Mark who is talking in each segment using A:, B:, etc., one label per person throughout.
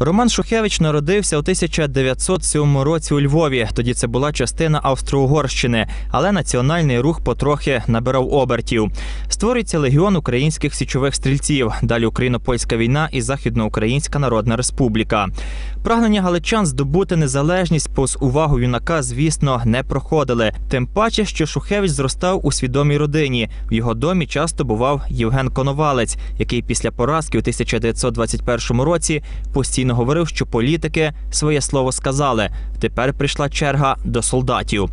A: Роман Шухевич народився у 1907 році у Львові. Тоді це була частина Австро-Угорщини, але національний рух потрохи набирав обертів. Створюється легіон українських січових стрільців. Далі Україно-польська війна і Західноукраїнська Народна Республіка. Прагнення галичан здобути незалежність повз увагу юнака, звісно, не проходили. Тим паче, що Шухевич зростав у свідомій родині. В його домі часто бував Євген Коновалець, який після поразки у 1921 році постійно говорив, що політики своє слово сказали. Тепер прийшла черга до солдатів.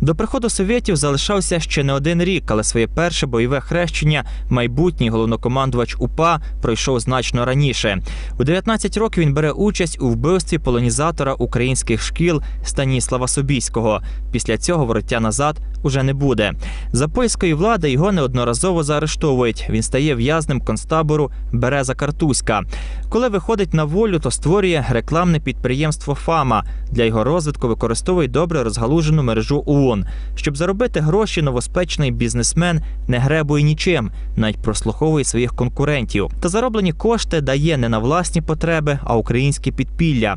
A: До приходу совєтів залишався ще не один рік, але своє перше бойове хрещення майбутній головнокомандувач УПА пройшов значно раніше. У 19 років він бере участь у вбивстві полонізатора українських шкіл Станіслава Собіського. Після цього вороття назад уже не буде. За польської влади його неодноразово заарештовують. Він стає в'язнем концтабору Береза Картузька. Коли виходить на волю, то створює рекламне підприємство Фама. Для його розвитку використовує добре розгалужену мережу ООН. Щоб заробити гроші, новоспечний бізнесмен не гребує нічим, навіть прослуховує своїх конкурентів. Та зароблені кошти дає не на власні потреби, а українське підпілля.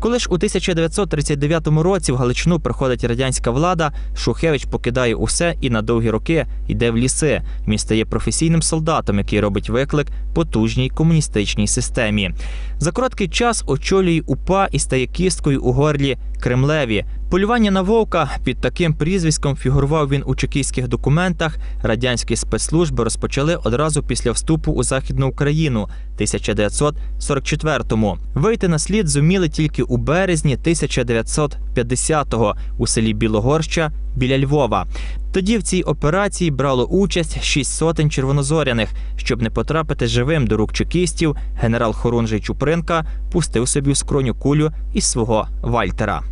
A: Коли ж у 1939 році в Галичину приходить радянська влада, Шухевич покидає усе і на довгі роки йде в ліси. Він стає професійним солдатом, який робить виклик потужній комуністичній системі. За короткий час очолює УПА і стає кісткою у горлі Кремлеві. Полювання на вовка під таким прізвиськом фігурував він у чекійських документах. Радянські спецслужби розпочали одразу після вступу у Західну Україну 1944-му. Вийти на слід зуміли тільки у березні 1950-го у селі Білогорща біля Львова. Тоді в цій операції брало участь шість сотень червонозоряних. Щоб не потрапити живим до рук чекістів, генерал Хорунжий Чупринка пустив собі в скроню кулю із свого Вальтера.